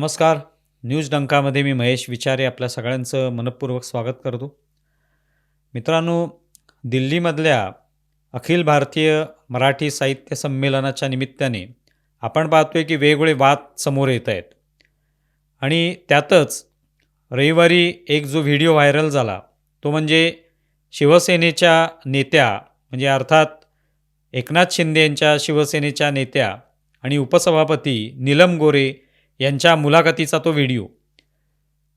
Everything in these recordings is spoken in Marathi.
नमस्कार. न्यूज डंकामध्ये मी महेश विचारे आपल्या सगळ्यांचं मनपूर्वक स्वागत करतो. मित्रांनो दिल्लीमधल्या अखिल भारतीय मराठी साहित्य संमेलनाच्या निमित्ताने आपण पाहतोय की वेगवेगळे वाद समोर येत आहेत. आणि त्यातच रविवारी एक जो व्हिडिओ व्हायरल झाला तो म्हणजे शिवसेनेच्या नेत्या म्हणजे अर्थात एकनाथ शिंदे यांच्या शिवसेनेच्या नेत्या आणि उपसभापती नीलम गोरे यांच्या मुलाखतीचा तो व्हिडिओ.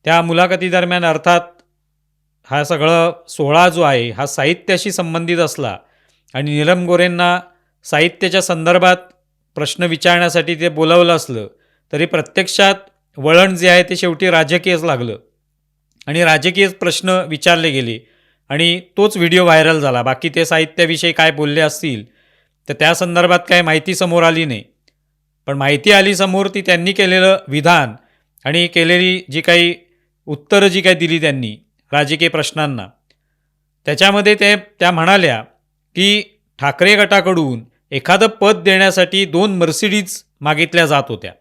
त्या मुलाखतीदरम्यान अर्थात हा सगळं सोहळा जो आहे हा साहित्याशी संबंधित असला आणि नीलम गोरेंना साहित्याच्या संदर्भात प्रश्न विचारण्यासाठी ते बोलावलं असलं तरी प्रत्यक्षात वळण जे आहे ते शेवटी राजकीयच लागलं. आणि राजकीय प्रश्न विचारले गेले आणि तोच व्हिडिओ व्हायरल झाला. बाकी ते साहित्याविषयी काय बोलले असतील तर त्या संदर्भात काय माहिती समोर आली नाही. पण माहिती आली समोर ती त्यांनी केलेलं विधान आणि केलेली जी काही उत्तरं जी काही दिली त्यांनी राजकीय प्रश्नांना. त्याच्यामध्ये ते त्या म्हणाल्या की ठाकरे गटाकडून एखादं पद देण्यासाठी दोन मर्सिडीज मागितल्या जात होत्या.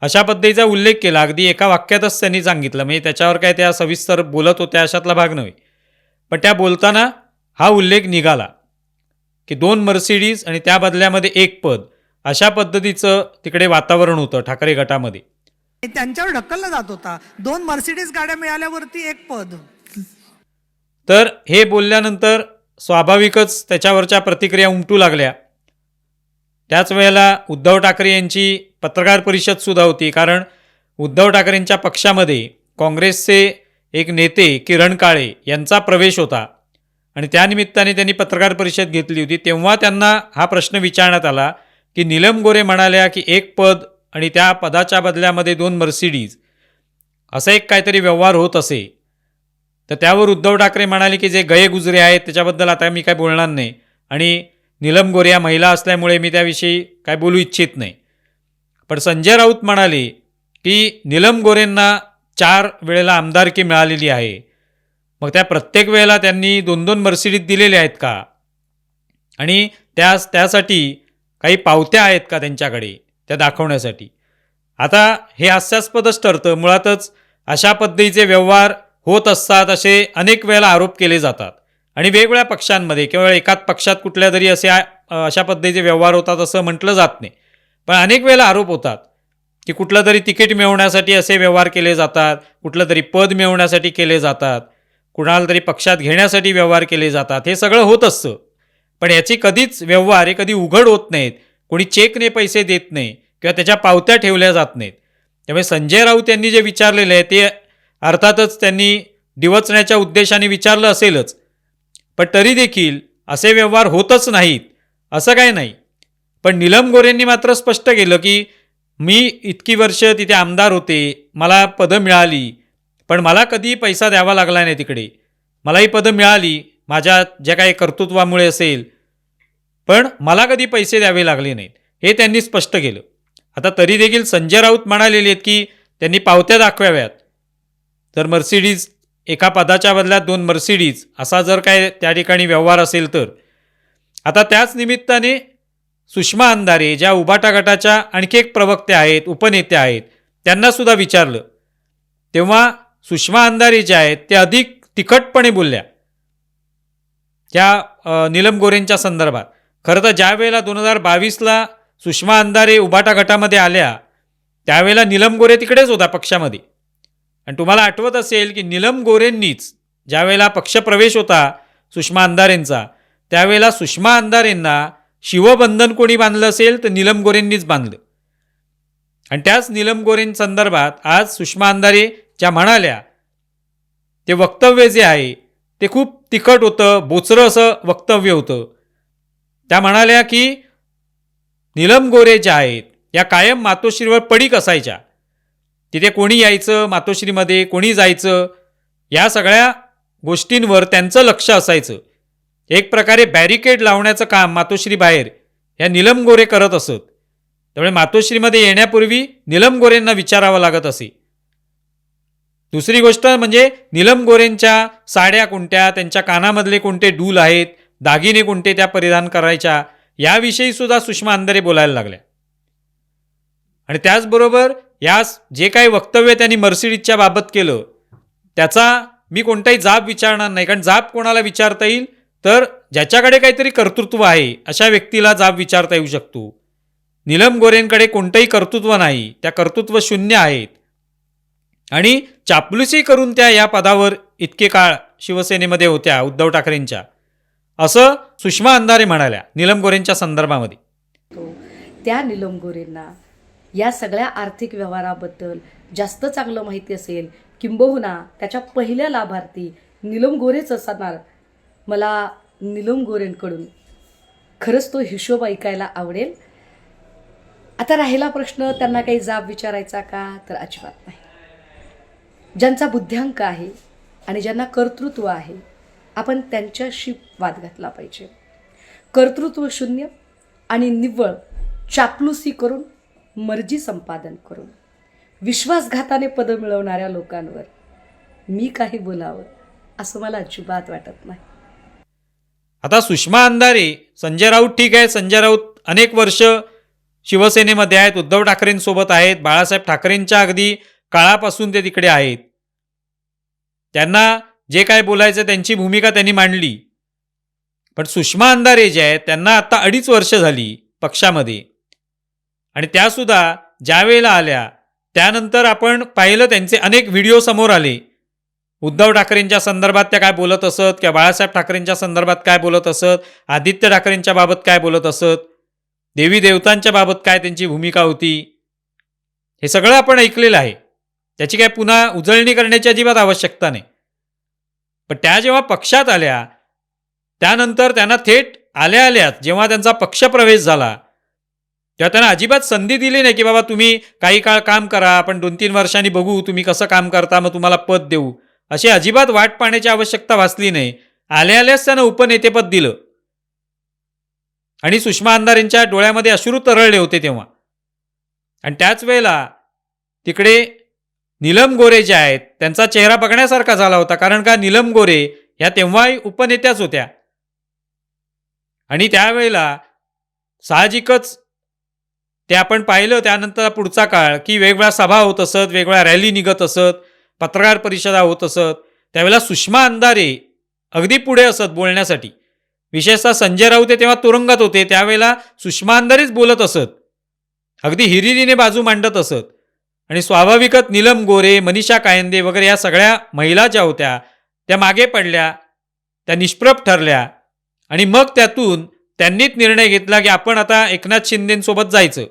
अशा पद्धतीचा उल्लेख केला. अगदी एका वाक्यातच त्यांनी सांगितलं. म्हणजे त्याच्यावर काय त्या सविस्तर बोलत होत्या अशातला भाग नव्हे. पण त्या बोलताना हा उल्लेख निघाला की दोन मर्सिडीज आणि त्या बदल्यामध्ये एक पद. अशा पद्धतीचं तिकडे वातावरण होतं ठाकरे गटामध्ये. त्यांच्यावर ढकलला जात होता. दोन मर्सिडीज गाड्या मिळाल्यावरती एक पद. तर हे बोलल्यानंतर स्वाभाविकच त्याच्यावरच्या प्रतिक्रिया उमटू लागल्या. त्याच वेळेला उद्धव ठाकरे यांची पत्रकार परिषदसुद्धा होती कारण उद्धव ठाकरेंच्या पक्षामध्ये काँग्रेसचे एक नेते किरण काळे यांचा प्रवेश होता आणि त्यानिमित्ताने त्यांनी पत्रकार परिषद घेतली होती. तेव्हा त्यांना हा प्रश्न विचारण्यात आला की नीलम गोरे म्हणाल्या की एक पद आणि त्या पदाच्या बदल्यामध्ये दोन मर्सिडीज. असा एक काहीतरी व्यवहार होत असे. तर त्यावर उद्धव ठाकरे म्हणाले की जे गये गुजरे आहेत त्याच्याबद्दल आता मी काय बोलणार नाही. आणि नीलम गोरे या महिला असल्यामुळे मी त्याविषयी काय बोलू इच्छित नाही. पण संजय राऊत म्हणाले की नीलम गोरेंना चार वेळेला आमदारकी मिळालेली आहे. मग त्या प्रत्येक वेळेला त्यांनी दोन दोन मर्सिडीज दिलेल्या आहेत का? आणि त्या त्यासाठी काही पावत्या आहेत का त्यांच्याकडे त्या दाखवण्यासाठी? आता हे हास्यास्पदच ठरतं. मुळातच अशा पद्धतीचे व्यवहार होत असतात असे अनेक वेळेला आरोप केले जातात. आणि वेगवेगळ्या पक्षांमध्ये केवळ एकाच पक्षात कुठल्या तरी असे अशा पद्धतीचे व्यवहार होतात असं म्हटलं जात नाही. पण अनेक वेळेला आरोप होतात की कुठलं तरी तिकीट मिळवण्यासाठी असे व्यवहार केले जातात कुठलं तरी पद मिळवण्यासाठी केले जातात कुणाला तरी पक्षात घेण्यासाठी व्यवहार केले जातात. हे सगळं होत असतं. पण याची कधीच व्यवहार हे कधी उघड होत नाहीत. कोणी चेकने पैसे देत नाही किंवा त्याच्या पावत्या ठेवल्या जात नाहीत. त्यामुळे संजय राऊत यांनी जे विचारलेलं आहे ते अर्थातच त्यांनी डिवचण्याच्या उद्देशाने विचारलं असेलच. पण तरी देखील असे व्यवहार होतच नाहीत. असं काय नाही. पण नीलम गोरेंनी मात्र स्पष्ट केलं की मी इतकी वर्ष तिथे आमदार होते. मला पदं मिळाली. पण मला कधी पैसा द्यावा लागला नाही तिकडे. मला ही पदं मिळाली. माझ्या ज्या काही कर्तृत्वामुळे असेल पण मला कधी पैसे द्यावे लागले नाहीत. हे त्यांनी स्पष्ट केलं. आता तरी देखील संजय राऊत म्हणालेले आहेत की त्यांनी पावत्या दाखवाव्यात. तर मर्सिडीज एका पदाच्या बदल्यात दोन मर्सिडीज असा जर काय त्या ठिकाणी व्यवहार असेल तर. आता त्याच निमित्ताने सुषमा अंधारे ज्या उबाटा गटाच्या आणखी एक प्रवक्त्या आहेत उपनेत्या आहेत त्यांनासुद्धा विचारलं. तेव्हा सुषमा अंधारे ज्या आहेत त्या अधिक तिखटपणे बोलल्या. त्या निलम नीलम गोरेंच्या संदर्भात. खरं तर ज्या वेळेला दोन हजार बावीसला सुषमा अंधारे उबाटा गटामध्ये आल्या त्यावेळेला निलम गोरे तिकडेच होता पक्षामध्ये. आणि तुम्हाला आठवत असेल की निलम गोरेंनीच ज्यावेळेला पक्षप्रवेश होता सुषमा अंधारेंचा त्यावेळेला सुषमा अंधारेंना शिवबंधन कोणी बांधलं असेल तर निलम गोरेंनीच बांधलं. आणि त्याच नीलम गोरेंसंदर्भात आज सुषमा अंधारे ज्या म्हणाल्या ते वक्तव्य जे आहे ते खूप तिखट होतं बोचरं असं वक्तव्य होतं. त्या म्हणाल्या की नीलम गोरे ज्या आहेत. या कायम मातोश्रीवर पडीक असायच्या. तिथे कोणी यायचं मातोश्रीमध्ये कोणी जायचं या सगळ्या गोष्टींवर त्यांचं लक्ष असायचं. एक प्रकारे बॅरिकेड लावण्याचं काम मातोश्री बाहेर ह्या निलम गोरे करत असत. त्यामुळे मातोश्रीमध्ये येण्यापूर्वी निलम गोरेंना विचारावं लागत असे. दुसरी गोष्ट म्हणजे निलम गोरेंच्या साड्या कोणत्या त्यांच्या कानामधले कोणते डूल आहेत दागिने कोणते त्या परिधान करायच्या याविषयी सुद्धा सुषमा अंधारे बोलायला लागल्या. आणि त्याचबरोबर यास जे काही वक्तव्य त्यांनी मर्सिडीजच्या बाबत केलं त्याचा मी कोणताही जाब विचारणार नाही कारण जाब कोणाला विचारता येईल? तर ज्याच्याकडे काहीतरी कर्तृत्व आहे अशा व्यक्तीला जाब विचारता येऊ शकतो. नीलम गोरेंकडे कोणतंही कर्तृत्व नाही त्या कर्तृत्व शून्य आहेत. आणि चापलुसी करून त्या या पदावर इतके काळ शिवसेनेमध्ये होत्या उद्धव ठाकरेंच्या. असं सुषमा अंधारे म्हणाल्या नीलम गोरेंच्या संदर्भामध्ये. तो त्या निलम गोरेंना या सगळ्या आर्थिक व्यवहाराबद्दल जास्त चांगलं माहिती असेल किंबहुना त्याच्या पहिल्या लाभार्थी निलम गोरेच असणार. मला निलम गोरेंकडून खरंच तो हिशोब ऐकायला आवडेल. आता राहिला प्रश्न त्यांना काही जाब विचारायचा का? तर अजिबात नाही. ज्यांचा बुद्ध्यांक आहे आणि ज्यांना कर्तृत्व आहे आपण त्यांच्याशी वाद घातला पाहिजे. कर्तृत्व शून्य आणि निव्वळ चापलुसी करून मर्जी संपादन करून. विश्वासघाताने पदं मिळवणाऱ्या लोकांवर मी काही बोलावं असं मला अजिबात वाटत नाही. आता सुषमा अंधारे संजय राऊत ठीक आहे संजय राऊत अनेक वर्ष शिवसेनेमध्ये आहेत. उद्धव ठाकरेंसोबत आहेत. बाळासाहेब ठाकरेंच्या अगदी काळापासून ते तिकडे आहेत. त्यांना जे काय बोलायचं त्यांची भूमिका त्यांनी मांडली. पण सुषमा अंधारे जे आहेत त्यांना आता अडीच वर्ष झाली पक्षामध्ये. आणि त्यासुद्धा ज्या वेळेला आल्या त्यानंतर आपण पाहिलं त्यांचे अनेक व्हिडिओ समोर आले. उद्धव ठाकरेंच्या संदर्भात त्या काय बोलत असत किंवा बाळासाहेब ठाकरेंच्या संदर्भात काय बोलत असत आदित्य ठाकरेंच्या बाबत काय बोलत असत देवी देवतांच्या बाबत काय त्यांची भूमिका होती हे सगळं आपण ऐकलेलं आहे. त्याची काय पुन्हा उजळणी करण्याची अजिबात आवश्यकता नाही. पण त्या जेव्हा पक्षात आल्या त्यानंतर त्यांना थेट आल्या आल्यात जेव्हा त्यांचा पक्षप्रवेश झाला तेव्हा त्यांना अजिबात संधी दिली नाही की बाबा तुम्ही काही काळ काम करा आपण दोन तीन वर्षांनी बघू तुम्ही कसं काम करता मग तुम्हाला पद देऊ. अशी अजिबात वाट पाहण्याची आवश्यकता भासली नाही. आल्या आल्याच त्यानं उपनेतेपद दिलं. आणि सुषमा अंधारेंच्या डोळ्यामध्ये अश्रू तरळले होते तेव्हा. आणि त्याच वेळेला तिकडे नीलम गोरे जे आहेत त्यांचा चेहरा बघण्यासारखा झाला होता कारण का नीलम गोरे ह्या तेव्हाही उपनेत्याच होत्या. आणि त्यावेळेला साहजिकच ते आपण पाहिलं त्यानंतर पुढचा काळ की वेगवेगळ्या सभा होत असत वेगवेगळ्या रॅली निघत असत पत्रकार परिषदा होत असत. त्यावेळेला सुषमा अंधारे अगदी पुढे असत बोलण्यासाठी. विशेषतः संजय राऊत ते तेव्हा तुरुंगात होते त्यावेळेला सुषमा अंधारेच बोलत असत. अगदी हिरिरीने बाजू मांडत असत. आणि स्वाभाविकच नीलम गोरे मनीषा कायंदे वगैरे या सगळ्या महिला ज्या होत्या त्या मागे पडल्या त्या निष्प्रभ ठरल्या. आणि मग त्यातून त्यांनीच निर्णय घेतला की आपण आता एकनाथ शिंदेंसोबत जायचं.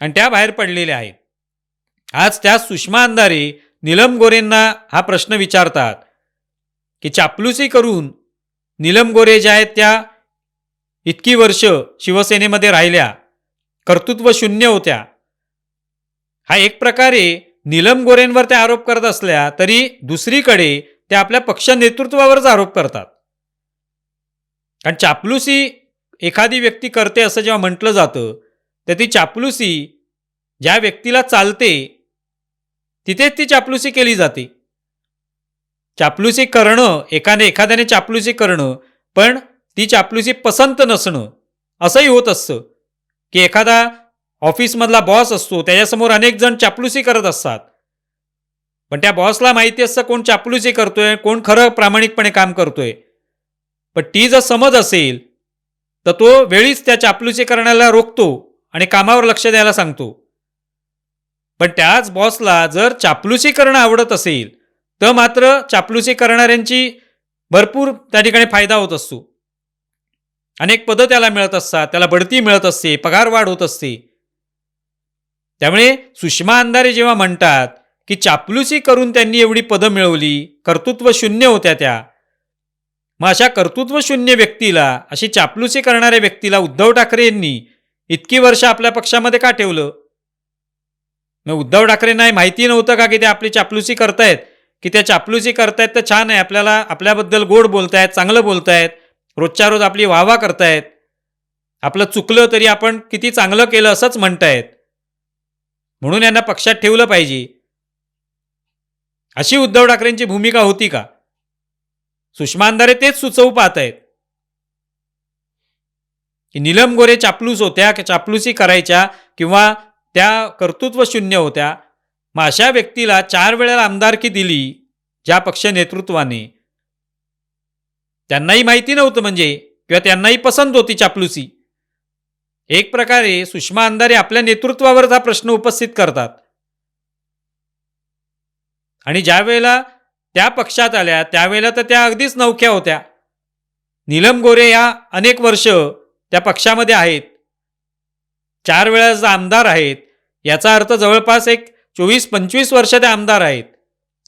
आणि त्या बाहेर पडलेल्या आहेत. आज त्या सुषमा अंधारे नीलम गोरेंना हा प्रश्न विचारतात की चापलुसी करून नीलम गोरे ज्या आहेत त्या इतकी वर्ष शिवसेनेमध्ये राहिल्या कर्तृत्व शून्य होत्या हा एक प्रकारे नीलम गोरेंवर त्या आरोप करत असल्या तरी दुसरीकडे त्या आपल्या पक्ष नेतृत्वावरच आरोप करतात. कारण चापलुसी एखादी व्यक्ती करते असं जेव्हा म्हटलं जातं तर ती चापलुसी ज्या व्यक्तीला चालते तिथेच ती चापलुसी केली जाते. चापलुसी करणं एकाने एखाद्याने चापलुसी करणं पण ती चापलुसी पसंत नसणं असंही होत असतं की एखादा ऑफिसमधला बॉस असतो त्याच्यासमोर अनेक जण चापलुसी करत असतात. पण त्या बॉसला माहिती असतं कोण चापलुसी करतोय कोण खरं प्रामाणिकपणे काम करतोय. पण ती जर समज असेल तर तो वेळीच त्या चापलुसी करण्याला रोखतो आणि कामावर लक्ष द्यायला सांगतो. पण त्याच बॉसला जर चापलुसी करणं आवडत असेल तर मात्र चापलुसी करणाऱ्यांची भरपूर त्या ठिकाणी फायदा होत असतो. अनेक पदं त्याला मिळत असतात त्याला बढती मिळत असते पगार वाढ होत असते. त्यामुळे सुषमा अंधारे जेव्हा म्हणतात की चापलुसी करून त्यांनी एवढी पदं मिळवली कर्तृत्व शून्य होत्या त्या मग अशा कर्तृत्व शून्य व्यक्तीला अशी चापलुसी करणाऱ्या व्यक्तीला उद्धव ठाकरे यांनी इतकी वर्ष आपल्या पक्षामध्ये का ठेवलं? मग उद्धव ठाकरेंनाही माहिती नव्हतं का की ते आपली चापलुसी करतायत? की त्या चापलुसी करतायत तर छान आहे आपल्याला आपल्याबद्दल गोड बोलतायत चांगलं बोलतायत रोजच्या रोज आपली वाहवा करतायत. आपलं चुकलं तरी आपण किती चांगलं केलं असंच म्हणतायत. म्हणून यांना पक्षात ठेवलं पाहिजे. अशी उद्धव ठाकरेंची भूमिका होती का? सुषमा अंधारे तेच सुचवू पाहत आहेत की नीलम गोरे चापलूस होत्या की चापलुसी करायच्या किंवा त्या कर्तृत्व शून्य होत्या. मग अशा व्यक्तीला चार वेळेला आमदारकी दिली ज्या पक्ष नेतृत्वाने. त्यांनाही माहिती नव्हतं म्हणजे किंवा त्यांनाही पसंत होती चापलुसी. एक प्रकारे सुषमा अंधारे आपल्या नेतृत्वावरच हा प्रश्न उपस्थित करतात. आणि ज्या वेळेला त्या पक्षात आल्या त्यावेळेला तर त्या अगदीच नवख्या होत्या. नीलम गोरे या अनेक वर्ष त्या पक्षामध्ये आहेत. चार वेळा आमदार आहेत याचा अर्थ जवळपास एक चोवीस पंचवीस वर्ष त्या आमदार आहेत.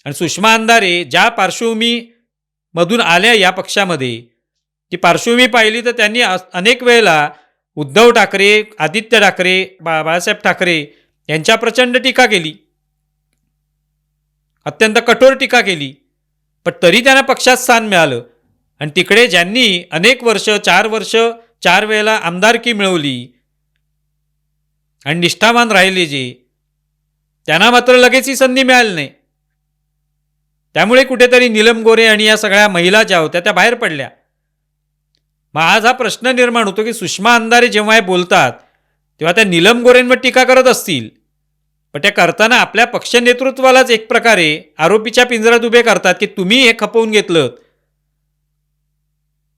आणि सुषमा अंधारे ज्या पार्श्वभूमीमधून आल्या या पक्षामध्ये ती पार्श्वभूमी पाहिली तर त्यांनी अनेक वेळेला उद्धव ठाकरे आदित्य ठाकरे बा बाळासाहेब ठाकरे यांच्या प्रचंड टीका केली. अत्यंत कठोर टीका केली. पण तरी त्यांना पक्षात स्थान मिळालं. आणि तिकडे ज्यांनी अनेक वर्ष चार वर्ष चार वेळेला आमदारकी मिळवली आणि निष्ठावान राहिले जे त्यांना मात्र लगेच ही संधी मिळाली नाही. त्यामुळे कुठेतरी नीलम गोरे आणि या सगळ्या महिला ज्या होत्या त्या बाहेर पडल्या. मग आज हा प्रश्न निर्माण होतो की सुषमा अंधारे जेव्हा हे बोलतात तेव्हा त्या नीलम गोरेंवर टीका करत असतील. पण त्या करताना आपल्या पक्ष नेतृत्वालाच एक प्रकारे आरोपीच्या पिंजरात उभे करतात की तुम्ही हे खपवून घेतलं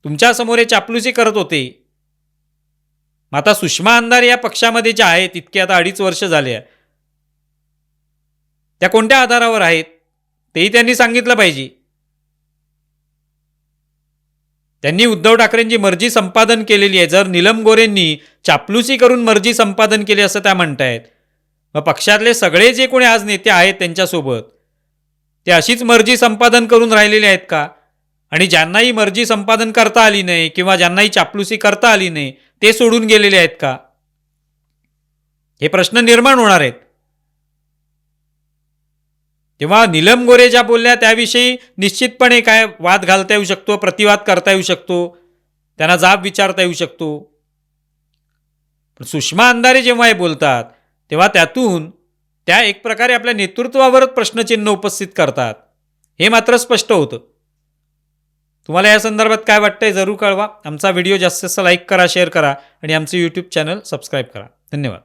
तुमच्यासमोर हे चापलुसी करत होते. मग आता सुषमा अंधारे या पक्षामध्ये ज्या आहेत इतके आता अडीच वर्ष झाले आहे, त्या कोणत्या आधारावर आहेत तेही त्यांनी सांगितलं पाहिजे. त्यांनी उद्धव ठाकरेंची मर्जी संपादन केलेली आहे. जर नीलम गोरेंनी चापलुसी करून मर्जी संपादन केली असं त्या म्हणतायत. मग पक्षातले सगळे जे कोणी आज नेते आहेत त्यांच्यासोबत ते अशीच मर्जी संपादन करून राहिलेले आहेत का? आणि ज्यांनाही मर्जी संपादन करता आली नाही किंवा ज्यांनाही चापलुसी करता आली नाही ते सोडून गेलेले आहेत का? हे प्रश्न निर्माण होणार आहेत. तेव्हा नीलम गोरे ज्या बोलल्या त्याविषयी निश्चितपणे काय वाद घालता येऊ शकतो प्रतिवाद करता येऊ शकतो त्यांना जाब विचारता येऊ शकतो. पण सुषमा अंधारे जेव्हा हे बोलतात तेव्हा त्यातून त्या एक प्रकारे आपल्या नेतृत्वावरच प्रश्नचिन्ह उपस्थित करतात. हे मात्र स्पष्ट होतं. तुम्हाला या संदर्भात काय वाटतंय जरूर कळवा. आमचा व्हिडिओ जास्तीत जास्त लाईक करा शेअर करा आणि आमचं यूट्यूब चॅनल सबस्क्राईब करा. धन्यवाद.